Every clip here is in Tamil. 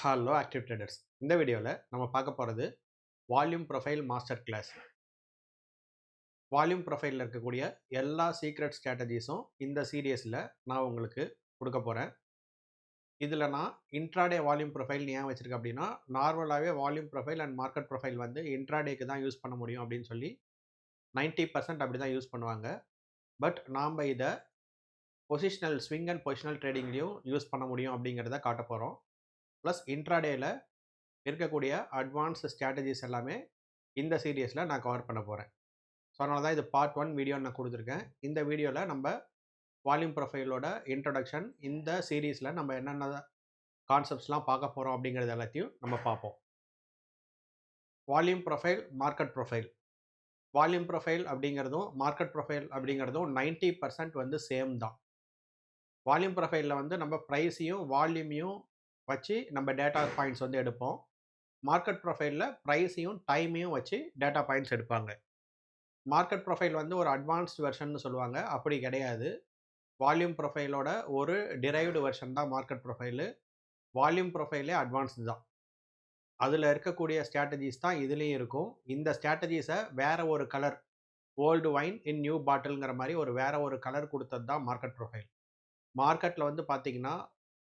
Hello active traders. இந்த வீடியோவில் நம்ம பார்க்க போகிறது volume profile master class. Volume ப்ரொஃபைலில் இருக்கக்கூடிய எல்லா சீக்ரெட் ஸ்ட்ராட்டஜிஸும் இந்த சீரியஸில் நான் உங்களுக்கு கொடுக்க போகிறேன் இதில் நான் இன்ட்ராடே வால்யூம் ப்ரொஃபைல் ஏன் வச்சுருக்கேன் அப்படின்னா நார்மலாகவே volume profile and market profile வந்து இன்ட்ராடேக்கு தான் யூஸ் பண்ண முடியும் அப்படின்னு சொல்லி 90% பர்சன்ட் அப்படி தான் யூஸ் பண்ணுவாங்க. பட் நாம் இதை பொசிஷனல் ஸ்விங் அண்ட் பொசிஷனல் ட்ரேடிங்லேயும் யூஸ் பண்ண முடியும் அப்படிங்கிறத காட்ட போகிறோம் ப்ளஸ் இன்ட்ராடேயில் இருக்கக்கூடிய அட்வான்ஸ் ஸ்ட்ராட்டஜிஸ் எல்லாமே இந்த சீரியஸில் நான் கவர் பண்ண போகிறேன் ஸோ அதனால தான் இது பார்ட் ஒன் வீடியோ நான் கொடுத்துருக்கேன். இந்த வீடியோவில் நம்ம வால்யூம் ப்ரொஃபைலோட இன்ட்ரடக்ஷன் இந்த சீரீஸில் நம்ம என்னென்ன கான்செப்ட்ஸ்லாம் பார்க்க போகிறோம் அப்படிங்கிறது எல்லாத்தையும் நம்ம பார்ப்போம். Volume profile market profile. Volume profile அப்படிங்கிறதும் மார்க்கெட் ப்ரொஃபைல் அப்படிங்கிறதும் 90% பர்சன்ட் வந்து சேம் தான். வால்யூம் ப்ரொஃபைலில் வந்து நம்ம ப்ரைஸையும் வால்யூமையும் வச்சு நம்ம டேட்டா பாயிண்ட்ஸ் வந்து எடுப்போம். மார்க்கெட் ப்ரொஃபைலில் ப்ரைஸையும் டைமையும் வச்சு டேட்டா பாயிண்ட்ஸ் எடுப்பாங்க. மார்க்கெட் ப்ரொஃபைல் வந்து ஒரு அட்வான்ஸ்டு வெர்ஷன்னு சொல்லுவாங்க. அப்படி கிடையாது. வால்யூம் ப்ரொஃபைலோட ஒரு டிரைவ்டு வெர்ஷன் தான் மார்க்கெட் ப்ரொஃபைலு வால்யூம் ப்ரொஃபைலே அட்வான்ஸ்டு தான். அதில் இருக்கக்கூடிய ஸ்ட்ராட்டஜிஸ் தான் இதுலேயும் இருக்கும். இந்த ஸ்ட்ராட்டஜிஸை வேறு ஒரு colour old wine in new பாட்டில்ங்கிற மாதிரி ஒரு வேறு ஒரு கலர் கொடுத்தது தான் மார்க்கெட் ப்ரொஃபைல் மார்க்கெட்டில் வந்து பார்த்தீங்கன்னா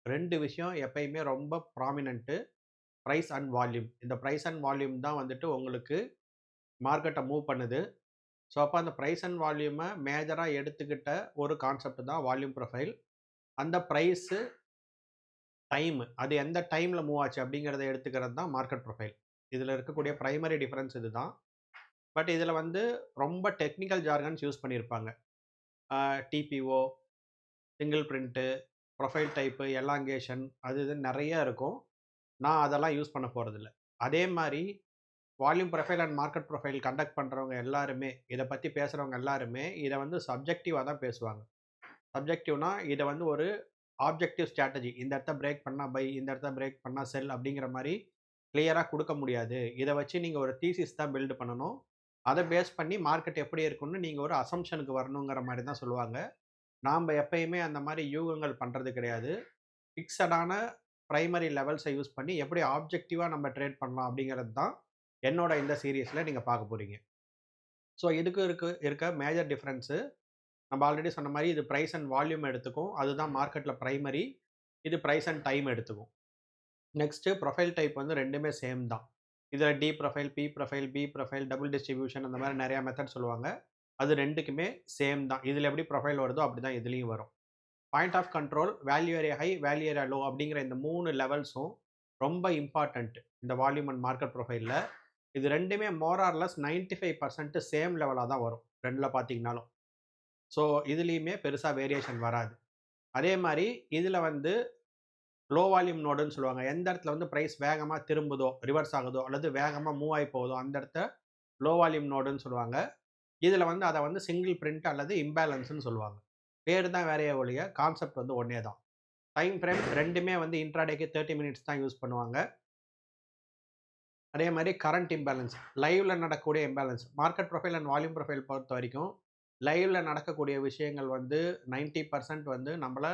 ரெண்டு விஷயம் எப்பயுமே ரொம்ப ப்ராமினென்ட்டு ப்ரைஸ் அண்ட் வால்யூம் இந்த ப்ரைஸ் அண்ட் வால்யூம் தான் வந்துட்டு உங்களுக்கு மார்க்கெட்டை மூவ் பண்ணுது. ஸோ அப்போ அந்த ப்ரைஸ் அண்ட் வால்யூமை மேஜராக எடுத்துக்கிட்ட ஒரு கான்செப்ட் தான் வால்யூம் ப்ரொஃபைல் அந்த ப்ரைஸு டைம் அது எந்த டைமில் மூவ் ஆச்சு அப்படிங்கிறத எடுத்துக்கிறது தான் மார்க்கெட் ப்ரொஃபைல் இதில் இருக்கக்கூடிய ப்ரைமரி டிஃப்ரென்ஸ் இது தான் பட் இதில் வந்து ரொம்ப டெக்னிக்கல் ஜார்கன்ஸ் யூஸ் பண்ணியிருப்பாங்க TPO single print profile type elongation அது இதுன்னு நிறைய இருக்கும். நான் அதெல்லாம் யூஸ் பண்ண போகிறதில்ல அதே மாதிரி volume profile and market profile conduct பண்ணுறவங்க எல்லாருமே இதை பற்றி பேசுகிறவங்க எல்லாருமே இதை வந்து சப்ஜெக்டிவாக தான் பேசுவாங்க. சப்ஜெக்டிவ்னா இதை வந்து ஒரு ஆப்ஜெக்டிவ் ஸ்ட்ராட்டஜி இந்த இடத்த பிரேக் பண்ணால் பை இந்த இடத்த பிரேக் பண்ணால் செல் அப்படிங்கிற மாதிரி கிளியராக கொடுக்க முடியாது. இதை வச்சு நீங்கள் ஒரு தீசிஸ் தான் பில்டு பண்ணணும். அதை பேஸ் பண்ணி மார்க்கெட் எப்படி இருக்குன்னு நீங்கள் ஒரு அசம்ஷனுக்கு வரணுங்கிற மாதிரி தான் சொல்லுவாங்க. நாம் எப்பயுமே அந்த மாதிரி யூகங்கள் பண்ணுறது கிடையாது. ஃபிக்ஸடான ப்ரைமரி லெவல்ஸை யூஸ் பண்ணி எப்படி ஆப்ஜெக்டிவாக நம்ம ட்ரேட் பண்ணலாம் அப்படிங்கிறது தான் என்னோட இந்த சீரியஸில் நீங்கள் பார்க்க போகிறீங்க ஸோ இதுக்கு இருக்கு இருக்க மேஜர் டிஃப்ரென்ஸு. நம்ம ஆல்ரெடி சொன்ன மாதிரி இது ப்ரைஸ் அண்ட் வால்யூம் எடுத்துக்கும். அதுதான் மார்க்கெட்டில் ப்ரைமரி இது ப்ரைஸ் அண்ட் டைம் எடுத்துக்கும். நெக்ஸ்ட்டு ப்ரொஃபைல் டைப் வந்து ரெண்டுமே சேம் தான். இதில் D profile P profile B profile double distribution அந்த மாதிரி நிறையா மெத்தட் சொல்லுவாங்க. அது ரெண்டுக்குமே சேம் தான். இதில் எப்படி ப்ரொஃபைல் வருதோ அப்படி தான் இதுலேயும் வரும். Point of control value area high value area low அப்படிங்கிற இந்த மூணு லெவல்ஸும் ரொம்ப இம்பார்ட்டண்ட் இந்த வால்யூம் அண்ட் மார்க்கெட் ப்ரொஃபைலில் இது ரெண்டுமே more or less ninety five percent same லெவலாக தான் வரும். ரெண்டில் பார்த்தீங்கனாலும் ஸோ இதுலேயுமே பெருசாக வேரியேஷன் வராது. அதே மாதிரி இதில் வந்து லோ வால்யூம் நோடுன்னு சொல்லுவாங்க. எந்த இடத்துல வந்து ப்ரைஸ் வேகமாக திரும்புதோ ரிவர்ஸ் ஆகுதோ அல்லது வேகமாக மூவ் ஆகி போகுதோ அந்த இடத்த லோ வால்யூம் நோடுன்னு சொல்லுவாங்க. இதில் வந்து அதை வந்து சிங்கிள் பிரிண்ட் அல்லது இம்பேலன்ஸ்னு சொல்லுவாங்க. பேர் தான் வேறைய ஒழிய கான்செப்ட் வந்து ஒன்றே தான். டைம் ஃப்ரேம் ரெண்டுமே வந்து இன்ட்ராடேக்கு தேர்ட்டி மினிட்ஸ் தான் யூஸ் பண்ணுவாங்க. அதே மாதிரி கரண்ட் இம்பேலன்ஸ் லைவில் நடக்கக்கூடிய imbalance market profile and volume profile பொறுத்த வரைக்கும் லைவில் நடக்கக்கூடிய விஷயங்கள் வந்து நைன்டி பர்சன்ட் வந்து நம்மளை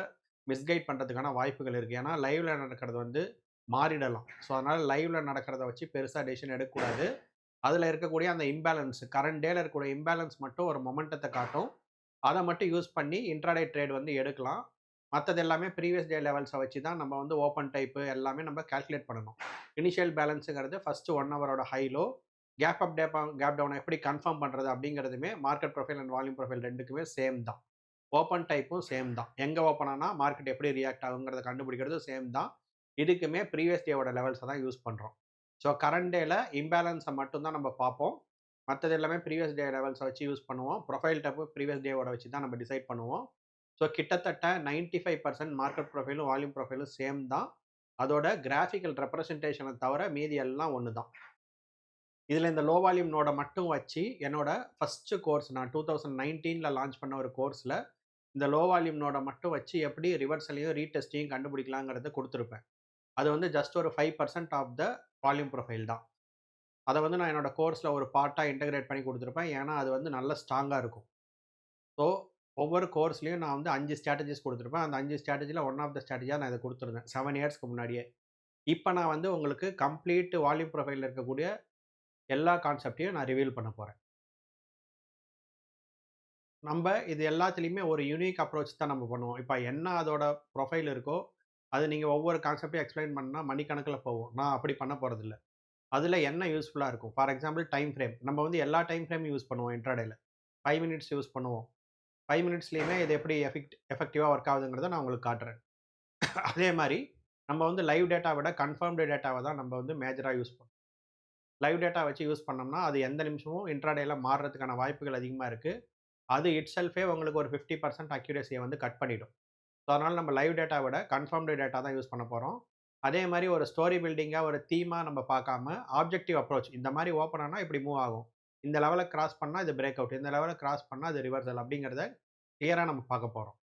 மிஸ்கைட் பண்ணுறதுக்கான வாய்ப்புகள் இருக்குது ஏன்னா லைவில் நடக்கிறது வந்து மாறிடலாம். ஸோ அதனால் லைவில் நடக்கிறத வச்சு பெருசாக டெசிஷன் எடுக்கக்கூடாது. அதில் இருக்கக்கூடிய அந்த இம்பேலன்ஸ் கரண்ட் டேல இருக்கக்கூடிய இம்பேலன்ஸ் மட்டும் ஒரு மொமெண்டத்தை காட்டும். அதை மட்டும் யூஸ் பண்ணி இன்ட்ராடே ட்ரேட் வந்து எடுக்கலாம். மற்றது எல்லாமே ப்ரீவியஸ் டே லெவல்ஸை வச்சு தான் நம்ம வந்து ஓப்பன் டைப்பு எல்லாமே நம்ம கால்குலேட் பண்ணணும். இனிஷியல் பேலன்ஸுங்கிறது ஃபஸ்ட்டு ஒன் ஹவரோட ஹைலோ கேப் அப் டேப் கேப் டவுனை எப்படி கன்ஃபார்ம் பண்ணுறது அப்படிங்கிறதுமே market profile and volume profile ரெண்டுக்குமே சேம் தான். ஓப்பன் டைப்பும் சேம் தான். எங்கே ஓப்பன் ஆனால் மார்க்கெட் எப்படி ரியாக்ட் ஆகுங்கிறத கண்டுபிடிக்கிறது சேம் தான். இதுக்குமே ப்ரீவியஸ் டேவோட லெவல்ஸை தான் யூஸ் பண்ணுறோம் ஸோ கரண்ட் டேல இம்பேலன்ஸை மட்டும்தான் நம்ம பார்ப்போம். மற்றது எல்லாமே ப்ரீவியஸ் டே லெவல்ஸை வச்சு யூஸ் பண்ணுவோம். ப்ரொஃபைல் டப்பு ப்ரீவியஸ் டேவோட வச்சு தான் நம்ம டிசைட் பண்ணுவோம். ஸோ கிட்டத்தட்ட நைன்ட்டி ஃபைவ் பர்சன்ட் மார்க்கெட் ப்ரொஃபைலும் வால்யூம் ப்ரொஃபைலும் சேம் தான். அதோட கிராஃபிக்கல் ரெப்ரசன்டேஷனை தவிர மீதி எல்லாம் ஒன்று தான். இதில் இந்த லோ வால்யூம் நோட மட்டும் வச்சு என்னோட ஃபஸ்ட்டு கோர்ஸ் நான் டூ தௌசண்ட் நைன்டீனில் லான்ச் பண்ண ஒரு கோர்ஸில் இந்த லோ வால்யூம் நோட மட்டும் வச்சு எப்படி ரிவர்சலையும் ரீடெஸ்டையும் கண்டுபிடிக்கலாங்கிறத கொடுத்துருப்பேன். அது வந்து ஜஸ்ட் ஒரு five percent of the volume profile தான். அதை வந்து நான் என்னோட கோர்ஸில் ஒரு பார்ட்டாக இன்டகிரேட் பண்ணி கொடுத்துருப்பேன். ஏன்னா அது வந்து நல்ல ஸ்ட்ராங்காக இருக்கும். ஸோ ஒவ்வொரு கோர்ஸ்லேயும் நான் வந்து அஞ்சு ஸ்ட்ராட்டஜிஸ் கொடுத்துருப்பேன். அந்த அஞ்சு ஸ்ட்ராட்டஜியில் ஒன் ஆஃப் த ஸ்ட்ராட்டஜியாக நான் இதை கொடுத்துருந்தேன். செவன் இயர்ஸ்க்கு முன்னாடியே. இப்போ நான் வந்து உங்களுக்கு கம்ப்ளீட் வால்யூம் ப்ரொஃபைலில் இருக்கக்கூடிய எல்லா கான்செப்டையும் நான் ரிவீல் பண்ண போகிறேன் நம்ம இது எல்லாத்துலேயுமே ஒரு யூனிக் அப்ரோச் தான் நம்ம பண்ணுவோம். இப்போ என்ன அதோட ப்ரொஃபைல் இருக்கோ அது நீங்கள் ஒவ்வொரு கான்செப்டையும் எக்ஸ்பிளைன் பண்ணால் மணிக்கணக்கில் போவோம் நான் அப்படி பண்ண போகிறதில்ல அதில் என்ன யூஸ்ஃபுல்லாக இருக்கும்? ஃபார் எக்ஸாம்பிள் டைம் ஃப்ரேம் நம்ம வந்து எல்லா டைம் ஃப்ரேம் யூஸ் பண்ணுவோம் இன்ட்ராடேல ஃபைவ் மினிட்ஸ் யூஸ் பண்ணுவோம். ஃபைவ் மினிட்ஸ்லேயுமே இது எப்படி எஃபெக்ட் எஃபெக்டிவாக ஒர்க் ஆகுதுங்கிறத நான் உங்களுக்கு காட்டுறேன். அதே மாதிரி நம்ம வந்து லைவ் டேட்டா விட கன்ஃபார்ம்டு டேட்டாவை தான் நம்ம வந்து மேஜராக யூஸ் பண்ணுவோம். லைவ் டேட்டா வச்சு யூஸ் பண்ணோம்னா அது எந்த நிமிஷமும் இன்ட்ராடேல மாறுறதுக்கான வாய்ப்புகள் அதிகமாக இருக்குது அது இட் செல்ஃபே உங்களுக்கு ஒரு ஃபிஃப்டி பர்சன்ட் அக்யூரேசியை வந்து கட் பண்ணிவிடும் ஸோ அதனால் நம்ம லைவ் டேட்டா விட கன்ஃபார்ம்டு டேட்டா தான் யூஸ் பண்ண போகிறோம் அதே மாதிரி ஒரு ஸ்டோரி பில்டிங்காக ஒரு தீமாக நம்ம பார்க்காம ஆப்ஜெக்டிவ் அப்ரோச் இந்த மாதிரி ஓப்பன் ஆனால் இப்படி மூவ் ஆகும். இந்த லெவலில் கிராஸ் பண்ணால் இது பிரேக் அவுட் இந்த லெவலில் கிராஸ் பண்ணால் அது ரிவர்சல் அப்படிங்கிறத கிளியராக நம்ம பார்க்க போகிறோம்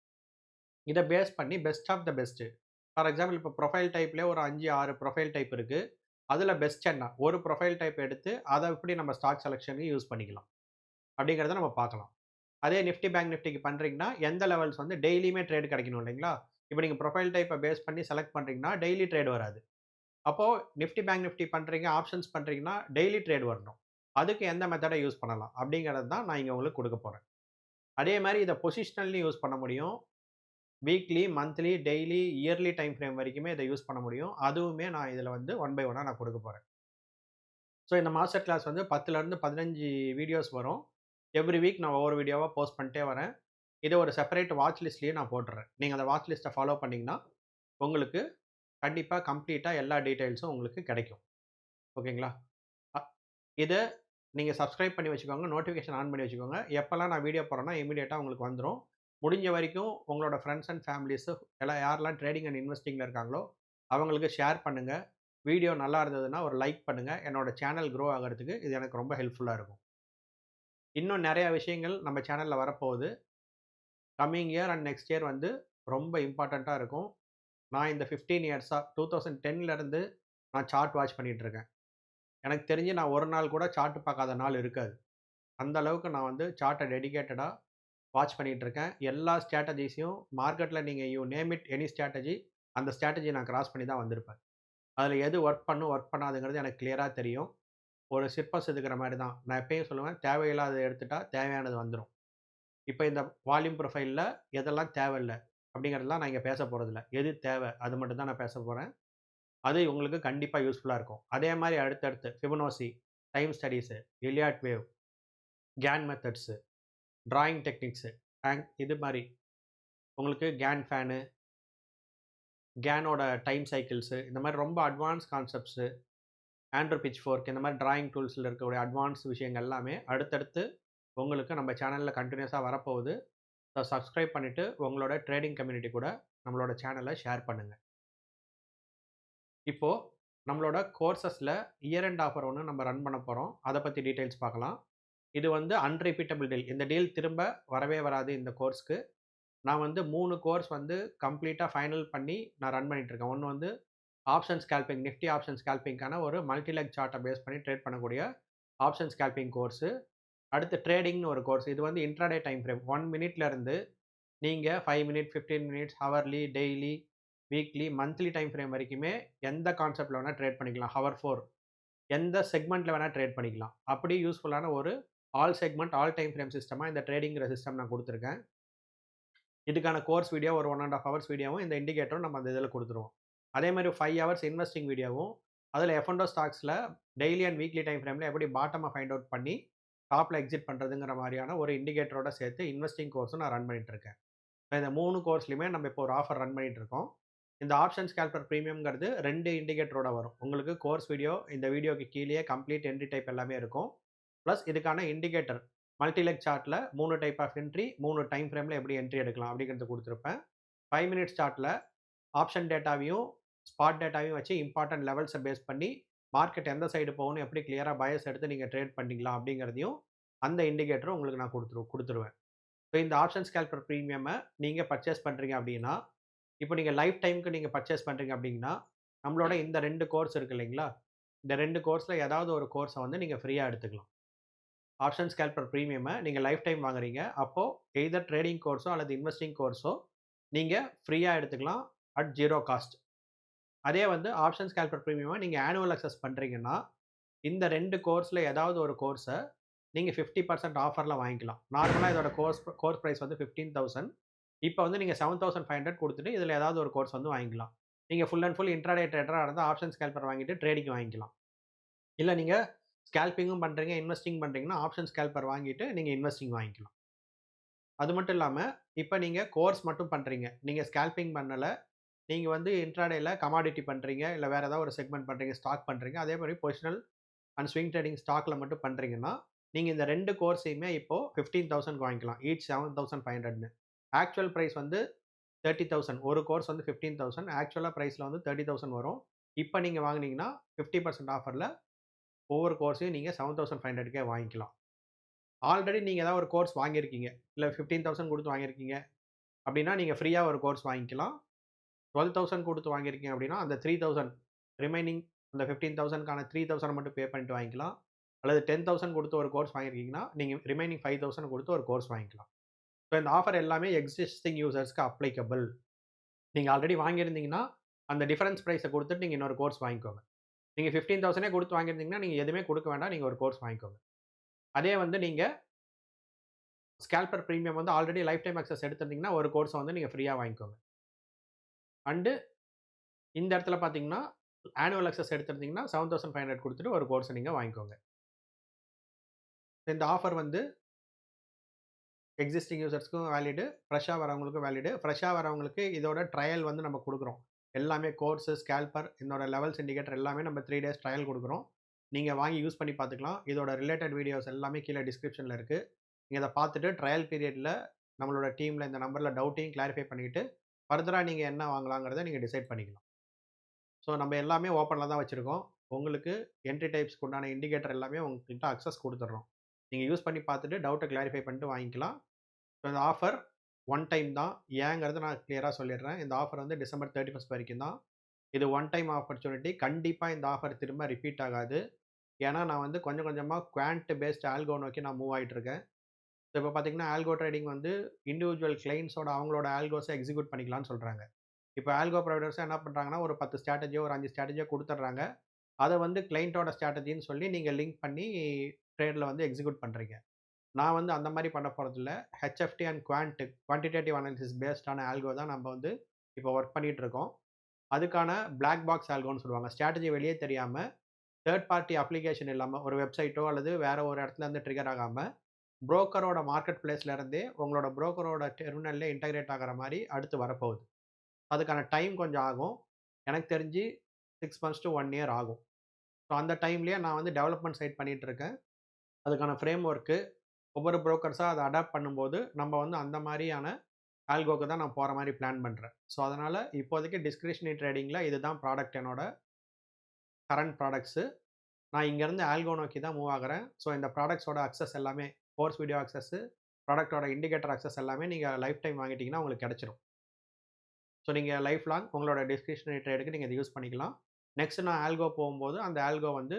இதை பேஸ் பண்ணி best of the best for example இப்போ ப்ரொஃபைல் டைப்லேயே ஒரு அஞ்சு ஆறு ப்ரொஃபைல் டைப் இருக்குது அதில் பெஸ்ட் என்ன? ஒரு ப்ரொஃபைல் டைப் எடுத்து அதை எப்படி நம்ம ஸ்டாக் செலெக்ஷனுக்கு யூஸ் பண்ணிக்கலாம். அப்படிங்கிறத நம்ம பார்க்கலாம். அதே நிஃப்டி பேங்க் நிஃப்டிக்கு பண்ணுறீங்கன்னா எந்த லெவல்ஸ் வந்து டெய்லியுமே ட்ரேட் கிடைக்கணும் இல்லைங்களா? இப்போ நீங்கள் ப்ரொஃபைல் டைப்பை பேஸ் பண்ணி செலக்ட் பண்ணுறீங்கன்னா டெய்லி ட்ரேட் வராது. அப்போது நிஃப்டி பேங்க் நிஃப்டி பண்ணுறீங்க ஆப்ஷன்ஸ் பண்ணுறீங்கன்னா டெய்லி ட்ரேட் வரணும். அதுக்கு எந்த மெத்தடை யூஸ் பண்ணலாம்? அப்படிங்கிறது தான் நான் இங்கே உங்களுக்கு கொடுக்க போகிறேன் அதே மாதிரி இதை பொசிஷனல்லையும் யூஸ் பண்ண முடியும். Weekly monthly daily yearly time frame வரைக்குமே இதை யூஸ் பண்ண முடியும். அதுவுமே நான் இதில் வந்து ஒன் பை ஒன்னாக நான் கொடுக்க போகிறேன் ஸோ இந்த மாஸ்டர் கிளாஸ் வந்து பத்துலேருந்து பதினஞ்சு வீடியோஸ் வரும். எவ்ரி வீக் நான் ஒவ்வொரு வீடியோவாக போஸ்ட் பண்ணிட்டே வரேன். இதை ஒரு செப்பரேட் வாட்ச் லிஸ்ட்லேயே நான் போட்டுறேன். நீங்கள் அந்த வாட்ச் லிஸ்ட்டை ஃபாலோ பண்ணிங்கன்னா உங்களுக்கு கண்டிப்பாக கம்ப்ளீட்டாக எல்லா டீட்டெயில்ஸும் உங்களுக்கு கிடைக்கும். ஓகேங்களா? இதை நீங்கள் சப்ஸ்கிரைப் பண்ணி வச்சுக்கோங்க நோட்டிஃபிகேஷன் ஆன் பண்ணி வச்சுக்கோங்க. எப்போல்லாம் நான் வீடியோ போகிறேன்னா இமீடியட்டாக உங்களுக்கு வந்துடும் முடிஞ்ச வரைக்கும் உங்களோட ஃப்ரெண்ட்ஸ் அண்ட் ஃபேமிலிஸு எல்லாம் யாரெல்லாம் ட்ரேடிங் அண்ட் இன்வெஸ்டிங்கில் இருக்காங்களோ அவங்களுக்கு ஷேர் பண்ணுங்கள் வீடியோ நல்லா இருந்ததுன்னா ஒரு லைக் பண்ணுங்கள் என்னோடய சேனல் க்ரோ ஆகிறதுக்கு இது எனக்கு ரொம்ப ஹெல்ப்ஃபுல்லாக இருக்கும். இன்னும் நிறையா விஷயங்கள் நம்ம சேனலில் வரப்போகுது. Coming year and next year வந்து ரொம்ப இம்பார்ட்டண்ட்டாக இருக்கும். நான் இந்த ஃபிஃப்டீன் இயர்ஸாக டூ தௌசண்ட் டென்லேருந்து நான் சார்ட் வாட்ச் பண்ணிகிட்ருக்கேன் எனக்கு தெரிஞ்சு நான் ஒரு நாள் கூட சார்ட் பார்க்காத நாள் இருக்காது. அந்த அளவுக்கு நான் வந்து சார்ட்டை டெடிக்கேட்டடாக வாட்ச் பண்ணிகிட்ருக்கேன் எல்லா ஸ்ட்ராட்டஜிஸையும் மார்க்கெட்டில் நீங்கள் you name it any strategy அந்த ஸ்ட்ராட்டஜி நான் கிராஸ் பண்ணி தான் வந்திருப்பேன். அதில் எது ஒர்க் பண்ணும் ஒர்க் பண்ணாதுங்கிறது எனக்கு கிளியராக தெரியும். ஒரு சிற்பம் செதுக்கிற மாதிரி தான். நான் எப்பயும் சொல்லுவேன் தேவையில்லாத எடுத்துட்டா தேவையானது வந்துடும் இப்போ இந்த வால்யூம் ப்ரொஃபைலில் எதெல்லாம் தேவையில்லை அப்படிங்கிறதுலாம் நான் இங்கே பேச போகிறதில்ல எது தேவை அது மட்டும் தான் நான் பேச போகிறேன் அது உங்களுக்கு கண்டிப்பாக யூஸ்ஃபுல்லாக இருக்கும். அதே மாதிரி அடுத்தடுத்து Fibonacci time studies Elliott wave Gann methods drawing techniques hang இது மாதிரி. உங்களுக்கு கேன் ஃபேனு கேனோட டைம் சைக்கிள்ஸு இந்த மாதிரி ரொம்ப advance concepts Andro pitchfork இந்த மாதிரி ட்ராயிங் டூல்ஸில் இருக்கக்கூடிய அட்வான்ஸ் விஷயங்கள் எல்லாமே அடுத்தடுத்து உங்களுக்கு நம்ம சேனலில் கண்டினியூஸாக வரப்போகுது. ஸோ சப்ஸ்கிரைப் பண்ணிவிட்டு உங்களோட ட்ரேடிங் கம்யூனிட்டி கூட நம்மளோட சேனலை ஷேர் பண்ணுங்கள் இப்போது நம்மளோட கோர்சஸில் இயர் அண்ட் ஆஃபர் ஒன்று நம்ம ரன் பண்ண போகிறோம் அதை பற்றி டீட்டெயில்ஸ் பார்க்கலாம் இது வந்து அன்ரிப்பீட்டபிள் டீல் இந்த டீல் திரும்ப வரவே வராது இந்த கோர்ஸ்க்கு நான் வந்து மூணு கோர்ஸ் வந்து கம்ப்ளீட்டாக ஃபைனல் பண்ணி நான் ரன் பண்ணிகிட்ருக்கேன் ஒன்று வந்து ஆப்ஷன் ஸ்கேல்பிங் நிஃப்டி ஆப்ஷன் ஸ்கேல்பிங்கான ஒரு மல்டிலெக் சார்ட்டை பேஸ் பண்ணி ட்ரேட் பண்ணக்கூடிய ஆப்ஷன் ஸ்கேல்பிங் கோர்ஸு அடுத்து ட்ரேடிங்னு ஒரு கோர்ஸ் இது வந்து இன்ட்ராடே டைம் ஃப்ரேம் ஒன் மினிட்லேருந்து நீங்கள் five minute fifteen minutes hourly daily weekly monthly time frame வரைக்குமே எந்த கான்செப்டில் வேணால் ட்ரேட் பண்ணிக்கலாம். ஹவர் ஃபோர் எந்த செக்மெண்ட்டில் வேணால் ட்ரேட் பண்ணிக்கலாம். அப்படி யூஸ்ஃபுல்லான ஒரு all segment all time frame சிஸ்டமாக இந்த ட்ரேடிங்கிற சிஸ்டம் நான் கொடுத்துருக்கேன். இதுக்கான கோர்ஸ் வீடியோ ஒரு ஒன் அண்ட் ஆஃப் ஹவர்ஸ் வீடியோவும் இந்த இண்டிகேட்டரும் நம்ம அந்த இதில் கொடுத்துருவோம். அதே மாதிரி ஃபைவ் ஹவர்ஸ் இன்வெஸ்டிங் வீடியோவும் அதில் எஃப்என்டோ ஸ்டாக்ஸில் டெய்லி அண்ட் வீக்லி டைம் ஃப்ரேமில் எப்படி பாட்டமாக ஃபைண்ட் அவுட் பண்ணி டாப்பில் எக்ஸிட் பண்ணுறதுங்கிற மாதிரியான ஒரு இண்டிகேட்டரோட சேர்த்து இன்வெஸ்டிங் கோர்ஸும் நான் ரன் பண்ணிகிட்ருக்கேன் இந்த மூணு கோர்ஸ்லையுமே நம்ம இப்போ ஒரு ஆஃபர் ரன் பண்ணிகிட்ருக்கோம் இந்த ஆப்ஷன் ஸ்கேல்பர் ப்ரீமியம்ங்கிறது ரெண்டு இண்டிகேட்டரோட வரும். உங்களுக்கு கோர்ஸ் வீடியோ இந்த வீடியோக்கு கீழே கம்ப்ளீட் என்ட்ரி டைப் எல்லாமே இருக்கும். ப்ளஸ் இதுக்கான இண்டிகேட்டர் மல்டிலெக் சார்ட்டில் மூணு டைப் ஆஃப் என்ட்ரி மூணு டைம் ஃப்ரேமில் எப்படி என்ட்ரி எடுக்கலாம் அப்படிங்கிறது கொடுத்துருப்பேன். ஃபைவ் மினிட்ஸ் சார்ட்டில் ஆப்ஷன் டேட்டாவையும் ஸ்பாட் டேட்டாவையும் வச்சு இம்பார்ட்டன்ட் லெவல்ஸை பேஸ் பண்ணி மார்க்கெட் எந்த சைடு போகணும் எப்படி கிளியராக பயஸ் எடுத்து நீங்கள் ட்ரேட் பண்ணிக்கலாம் அப்படிங்கிறதையும் அந்த இண்டிகேட்டரும் உங்களுக்கு நான் கொடுத்துரு கொடுத்துருவேன். ஸோ இந்த ஆப்ஷன்ஸ் கேல்குலர் ப்ரீமியமை நீங்கள் பர்ச்சேஸ் பண்ணுறீங்க அப்படின்னா இப்போ நீங்கள் லைஃப் டைமுக்கு நீங்கள் பர்ச்சேஸ் பண்ணுறீங்க அப்படின்னா நம்மளோட இந்த ரெண்டு கோர்ஸ் இருக்குது இல்லைங்களா? இந்த ரெண்டு கோர்ஸில் ஏதாவது ஒரு கோர்ஸை வந்து நீங்கள் ஃப்ரீயாக எடுத்துக்கலாம். ஆப்ஷன் ஸ்கேல்பர் ப்ரீமியமை நீங்கள் லைஃப் டைம் வாங்குறீங்க. அப்போது எய்தர் ட்ரேடிங் கோர்ஸோ அல்லது இன்வெஸ்டிங் கோர்ஸோ நீங்கள் ஃப்ரீயாக எடுத்துக்கலாம் அட் ஜீரோ காஸ்ட் அதே வந்து ஆப்ஷன் ஸ்கேல்பர் ப்ரீமியமாக நீங்கள் ஆனுவல் அக்சஸ் பண்ணுறீங்கன்னா இந்த ரெண்டு கோர்ஸில் ஏதாவது ஒரு கோர்ஸை நீங்கள் ஃபிஃப்டி பர்சன்ட் ஆஃபரில் வாங்கிக்கலாம். நார்மலாக இதோட கோர்ஸ் கோர்ஸ் ப்ரைஸ் வந்து ஃபிஃப்டீன் தௌசண்ட் இப்போ வந்து நீங்கள் செவன் தௌசண்ட் ஃபைவ் ஹண்ட்ரட் கொடுத்துட்டு இதில் ஏதாவது ஒரு கோர்ஸ் வந்து வாங்கிக்கலாம். நீங்கள் ஃபுல் அண்ட் ஃபுல் இன்ட்ராடே ட்ரேடராக இருந்தால் ஆப்ஷன் ஸ்கேல்பர் வாங்கிட்டு ட்ரேடிங் வாங்கிக்கலாம். இல்லை நீங்கள் ஸ்கேல்பிங்கும் பண்ணுறீங்க இன்வெஸ்டிங் பண்ணுறீங்கன்னா ஆப்ஷன்ஸ் ஸ்கேல்பர் வாங்கிட்டு நீங்கள் இன்வெஸ்டிங் வாங்கிக்கலாம். அது மட்டும் இல்லாமல் இப்போ நீங்கள் கோர்ஸ் மட்டும் பண்ணுறீங்க நீங்கள் ஸ்கேல்பிங் பண்ணலை நீங்கள் வந்து இன்ட்ராடேயில் கமாடிட்டி பண்ணுறீங்க இல்லை வேறு ஏதாவது ஒரு செக்மெண்ட் பண்ணுறீங்க ஸ்டாக் பண்ணுறீங்க அதே மாதிரி பொசிஷனல் அண்ட் ஸ்விங் ட்ரேடிங் ஸ்டாக்கில் மட்டும் பண்ணுறீங்கன்னா நீங்கள் இந்த ரெண்டு கோர்ஸையுமே இப்போது ஃபிஃப்டீன் தௌசண்ட் வாங்கிக்கலாம். ஈச் செவன் தௌசண்ட் ஃபைவ் ஹண்ட்ரட்னு ஆக்சுவல் ப்ரைஸ் வந்து தேர்ட்டி தௌசண்ட் ஒரு கோர்ஸ் வந்து ஃபிஃப்டீன் தௌசண்ட் ஆக்சுவலாக ப்ரைஸில் வந்து தேர்ட்டி தௌசண்ட் வரும். இப்போ நீங்கள் வாங்கினீங்கன்னா ஃபிஃப்டி பர்சன்ட் ஆஃபரில் ஒவ்வொரு கோர்ஸையும் நீங்கள் செவன் தௌசண்ட் ஃபைவ் ஹண்ட்ரட்கே வாங்கிக்கலாம். ஆல்ரெடி நீங்கள் ஏதாவது ஒரு கோர்ஸ் வாங்கியிருக்கீங்க. இல்லை ஃபிஃப்டீன் தௌசண்ட் கொடுத்து வாங்கியிருக்கீங்க. அப்படின்னா நீங்கள் ஃப்ரீயாக ஒரு கோர்ஸ் வாங்கிக்கலாம். டுவெல் தௌசண்ட் கொடுத்து வாங்கியிருக்கீங்க அப்படின்னா அந்த த்ரீ தௌசண்ட் ரிமைனிங் அந்த ஃபிஃப்டீன் தௌசண்ட்க்கான த்ரீ தௌசண்ட் மட்டும் பே பண்ணிட்டு வாங்கிக்கலாம். அல்லது டென் தௌசண்ட் கொடுத்து ஒரு கோர்ஸ் வாங்கியிருக்கீங்கன்னா நீங்கள் ரிமைனிங் ஃபைவ் தௌசண்ட் கொடுத்து ஒரு கோர்ஸ் வாங்கிக்கலாம். ஸோ இந்த ஆஃபர் எல்லாமே எக்ஸிஸ்டிங் யூசர்ஸ்க்கு அப்ளிகபிள் நீங்கள் ஆல்ரெடி வாங்கியிருந்தீங்கன்னா அந்த டிஃபரன்ஸ் ப்ரைஸை கொடுத்துட்டு நீங்கள் இன்னொரு கோர்ஸ் வாங்கிக்கோங்க. நீங்கள் ஃபிஃப்டீன் தௌசண்டே கொடுத்து வாங்கியிருந்தீங்கன்னா நீங்கள் எதுவுமே கொடுக்க வேண்டாம் நீங்கள் ஒரு கோர்ஸ் வாங்கிக்கோங்க. அதே வந்து நீங்கள் ஸ்கேல்பர் ப்ரீமியம் வந்து ஆல்ரெடி லைஃப் டைம் அக்சஸ் எடுத்திருந்தீங்கன்னா ஒரு கோர்ஸை வந்து நீங்கள் ஃப்ரீயாக வாங்கிக்கோங்க. அண்டு இந்த இடத்துல பார்த்தீங்கன்னா ஆனுவல் அக்சஸ் எடுத்திருந்தீங்கன்னா செவன் தௌசண்ட் ஃபைவ் ஹண்ட்ரட் கொடுத்துட்டு ஒரு கோர்ஸை நீங்கள் வாங்கிக்கோங்க. இந்த ஆஃபர் வந்து எக்ஸிஸ்டிங் யூசர்ஸ்க்கும் வேலிடு ஃப்ரெஷ்ஷாக வரவங்களுக்கும் வேலிடு ஃப்ரெஷ்ஷாக வரவங்களுக்கு இதோட ட்ரையல் வந்து நம்ம கொடுக்குறோம். எல்லாமே கோர்ஸு ஸ்கேல்பர் இதோட லெவல்ஸ் இண்டிகேட்டர் எல்லாமே நம்ம த்ரீ டேஸ் ட்ரையல் கொடுக்குறோம். நீங்கள் வாங்கி யூஸ் பண்ணி பார்த்துக்கலாம் இதோட ரிலேட்டட் வீடியோஸ் எல்லாமே கீழே டிஸ்கிரிப்ஷனில் இருக்குது நீங்கள் இதை பார்த்துட்டு ட்ரையல் பீரியடில் நம்மளோட டீமில் இந்த நம்பரில் டவுட்டையும் கிளாரிஃபை பண்ணிவிட்டு ஃபர்தராக நீங்கள் என்ன வாங்கலாங்கிறத நீங்கள் டிசைட் பண்ணிக்கலாம் ஸோ நம்ம எல்லாமே ஓப்பனில் தான் வச்சுருக்கோம். உங்களுக்கு என்ட்ரி டைப்ஸ்க்கு உண்டான இண்டிகேட்டர் எல்லாமே உங்கள்கிட்ட அக்சஸ் கொடுத்துட்றோம். நீங்கள் யூஸ் பண்ணி பார்த்துட்டு டவுட்டை கிளாரிஃபை பண்ணிட்டு வாங்கிக்கலாம். ஸோ இந்த ஆஃபர் ஒன் டைம் தான். ஏங்கிறத நான் கிளியராக சொல்லிடுறேன். இந்த ஆஃபர் வந்து டிசம்பர் தேர்ட்டி ஃபஸ்ட் வரைக்கும் தான். இது ஒன் டைம் ஆப்பர்ச்சுனிட்டி. கண்டிப்பாக இந்த ஆஃபர் திரும்ப ரிப்பீட் ஆகாது. ஏன்னா நான் வந்து கொஞ்சம் கொஞ்சமாக குவான்ட் பேஸ்ட் ஆல்கோ நோக்கி நான் மூவ் ஆகிட்டு இருக்கேன் ஸோ இப்போ பார்த்தீங்கன்னா ஆல்கோ ட்ரேடிங் வந்து இண்டிவிஜுவல் கிளைண்ட்ஸோட அவங்களோட ஆல்கோஸை எக்ஸிக்யூட் பண்ணிக்கலாம்னு சொல்கிறாங்க இப்போ ஆல்கோ ப்ரொவைடர்ஸ் என்ன பண்ணுறாங்கன்னா ஒரு பத்து ஸ்ட்ராட்டஜியோ ஒரு அஞ்சு ஸ்ட்ராட்டஜியோ கொடுத்துட்றாங்க. அதை வந்து கிளைண்ட்டோட ஸ்ட்ராட்டஜின்னு சொல்லி நீங்கள் லிங்க் பண்ணி ட்ரேடில் வந்து எக்ஸிக்யூட் பண்ணுறீங்க. நான் வந்து அந்த மாதிரி பண்ண போகிறதில்ல HFT and quant quantitative analysis பேஸ்டான algo தான் நம்ம வந்து இப்போ ஒர்க் பண்ணிகிட்டு இருக்கோம் அதுக்கான பிளாக் பாக்ஸ் ஆல்கோன்னு சொல்லுவாங்க. ஸ்ட்ராட்டஜி வெளியே தெரியாமல் தேர்ட் பார்ட்டி அப்ளிகேஷன் இல்லாமல் ஒரு வெப்சைட்டோ அல்லது வேறு ஒரு இடத்துல இருந்து ட்ரிகர் ஆகாமல் புரோக்கரோட மார்க்கெட் பிளேஸ்லேருந்தே உங்களோட புரோக்கரோட டெர்மினல்லே இன்டகிரேட் ஆகிற மாதிரி அடுத்து வரப்போகுது. அதுக்கான டைம் கொஞ்சம் ஆகும். எனக்கு தெரிஞ்சு six months to one year ஆகும். ஸோ அந்த டைம்லேயே நான் வந்து டெவலப்மெண்ட் சைட் பண்ணிகிட்டு இருக்கேன். அதுக்கான ஃப்ரேம் ஒர்க்கு ஒவ்வொரு ப்ரோக்கர்ஸாக அதை அடாப்ட் பண்ணும்போது நம்ம வந்து அந்த மாதிரியான ஆல்கோக்கு தான் நான் போகிற மாதிரி பிளான் பண்ணுறேன் ஸோ அதனால் இப்போதைக்கு டிஸ்கிரிப்ஷனரி ட்ரேடிங்கில் இதுதான் ப்ராடக்ட் என்னோட கரண்ட் ப்ராடக்ட்ஸு நான் இங்கேருந்து ஆல்கோ நோக்கி தான் மூவ் ஆகிறேன். ஸோ இந்த ப்ராடக்ட்ஸோட அக்சஸ் எல்லாமே கோர்ஸ் வீடியோ ஆக்சஸ்ஸு ப்ராடக்ட்டோட இண்டிகேட்டர் ஆக்சஸ் எல்லாமே நீங்கள் லைஃப் டைம் வாங்கிட்டீங்கன்னா உங்களுக்கு கிடச்சிரும். ஸோ நீங்கள் லைஃப் லாங் உங்களோட டிஸ்கிரிப்ஷனரி ட்ரேடுக்கு நீங்கள் இதை யூஸ் பண்ணிக்கலாம். நெக்ஸ்ட் நான் ஆல்கோ போகும்போது அந்த ஆல்கோ வந்து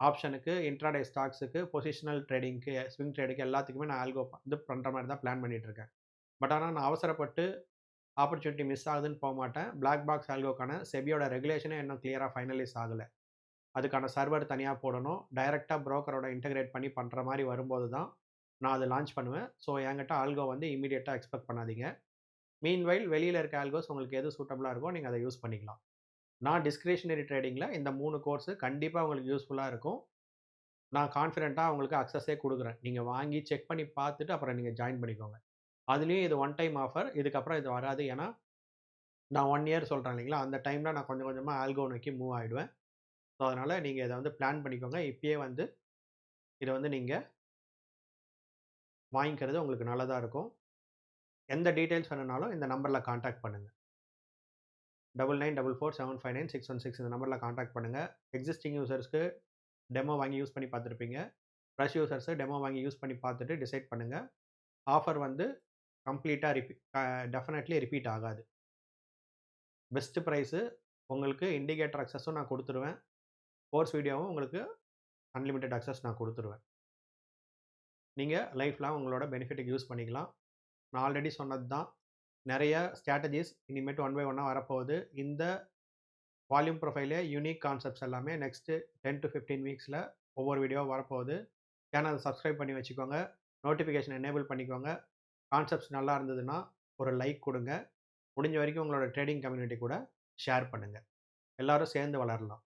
ஆப்ஷனுக்கு இன்ட்ராடே ஸ்டாக்ஸுக்கு பொசிஷனல் ட்ரேடிங்க்கு ஸ்விங் ட்ரேடுக்கு எல்லாத்துக்குமே நான் ஆல்கோ வந்து பண்ணுற மாதிரி தான் பிளான் பண்ணிகிட்டு இருக்கேன் பட் ஆனால் நான் அவசரப்பட்டு ஆப்பர்ச்சுனிட்டி மிஸ் ஆகுதுன்னு போக மாட்டேன் பிளாக் பாக்ஸ் ஆல்கோக்கான செபியோட ரெகுலேஷனே இன்னும் கிளியராக ஃபைனலைஸ் ஆகலை. அதுக்கான சர்வர் தனியாக போடணும். டைரெக்டாக ப்ரோக்கரோட இன்டகிரேட் பண்ணி பண்ணுற மாதிரி வரும்போது தான் நான் அதை லான்ச் பண்ணுவேன். ஸோ என்கிட்ட ஆல்கோ வந்து இமீடியட்டாக எக்ஸ்பெக்ட் பண்ணாதீங்க. மீன்வைல் வெளியில் இருக்க ஆல்கோஸ் உங்களுக்கு எது சூட்டபுளாக இருக்கோ நீங்கள் அதை யூஸ் பண்ணிக்கலாம். நான் டிஸ்கிரிஷனரி ட்ரேடிங்கில் இந்த மூணு கோர்ஸு கண்டிப்பாக உங்களுக்கு யூஸ்ஃபுல்லாக இருக்கும். நான் கான்ஃபிடென்ட்டாக உங்களுக்கு அக்சஸே கொடுக்குறேன். நீங்கள் வாங்கி செக் பண்ணி பார்த்துட்டு அப்புறம் நீங்கள் ஜாயின் பண்ணிக்கோங்க. அதுலேயும் இது ஒன் டைம் ஆஃபர் இதுக்கப்புறம் இது வராது. ஏன்னா நான் ஒன் இயர் சொல்கிறேன் இல்லைங்களா? அந்த டைமில் நான் கொஞ்சம் கொஞ்சமாக ஆல்கோ நோக்கி மூவ் ஆகிடுவேன் ஸோ அதனால் நீங்கள் இதை வந்து பிளான் பண்ணிக்கோங்க. இப்பயே வந்து இதை வந்து நீங்கள் வாங்கிக்கிறது உங்களுக்கு நல்லதாக இருக்கும். எந்த டீட்டெயில்ஸ் வேணுனாலும் இந்த நம்பரில் காண்டாக்ட் பண்ணுங்கள் double nine double four seven five nine six one six இந்த நம்பரில் காண்டாக்ட் பண்ணுங்கள் எக்ஸிஸ்டிங் யூசர்ஸ்க்கு டெமோ வாங்கி யூஸ் பண்ணி பார்த்துருப்பீங்க. ஃப்ரெஷ் யூசர்ஸு டெமோ வாங்கி யூஸ் பண்ணி பார்த்துட்டு டிசைட் பண்ணுங்கள் ஆஃபர் வந்து கம்ப்ளீட்டாக ரிப்பீட் டெஃபினெட்லி ரிப்பீட் ஆகாது. பெஸ்ட்டு ப்ரைஸு உங்களுக்கு இண்டிகேட்டர் அக்சஸும் நான் கொடுத்துருவேன். கோர்ஸ் வீடியோவும் உங்களுக்கு அன்லிமிட்டெட் அக்சஸ் நான் கொடுத்துருவேன். நீங்கள் லைஃப்லாம் உங்களோட பெனிஃபிட்டுக்கு யூஸ் பண்ணிக்கலாம். நான் ஆல்ரெடி சொன்னது தான் நிறைய ஸ்ட்ராட்டஜிஸ் இனிமேட்டு ஒன் பை ஒன்னாக வரப்போகுது. இந்த வால்யூம் ப்ரொஃபைலே யூனிக் கான்செப்ட்ஸ் எல்லாமே நெக்ஸ்ட்டு டென் டு ஃபிஃப்டீன் வீக்ஸில் ஒவ்வொரு வீடியோவும் வரப்போகுது. சேனல் சப்ஸ்கிரைப் பண்ணி வச்சுக்கோங்க. நோட்டிஃபிகேஷன் எனேபிள் பண்ணிக்கோங்க. கான்செப்ட்ஸ் நல்லா இருந்ததுன்னா ஒரு லைக் கொடுங்க. முடிஞ்ச வரைக்கும் உங்களோட ட்ரேடிங் கம்யூனிட்டி கூட ஷேர் பண்ணுங்கள் எல்லோரும் சேர்ந்து வளரலாம்.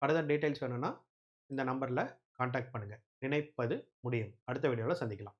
ஃபர்தர் டீட்டெயில்ஸ் வேணும்னா இந்த நம்பரில் காண்டாக்ட் பண்ணுங்கள் நினைப்பது முடியும். அடுத்த வீடியோவில் சந்திக்கலாம்.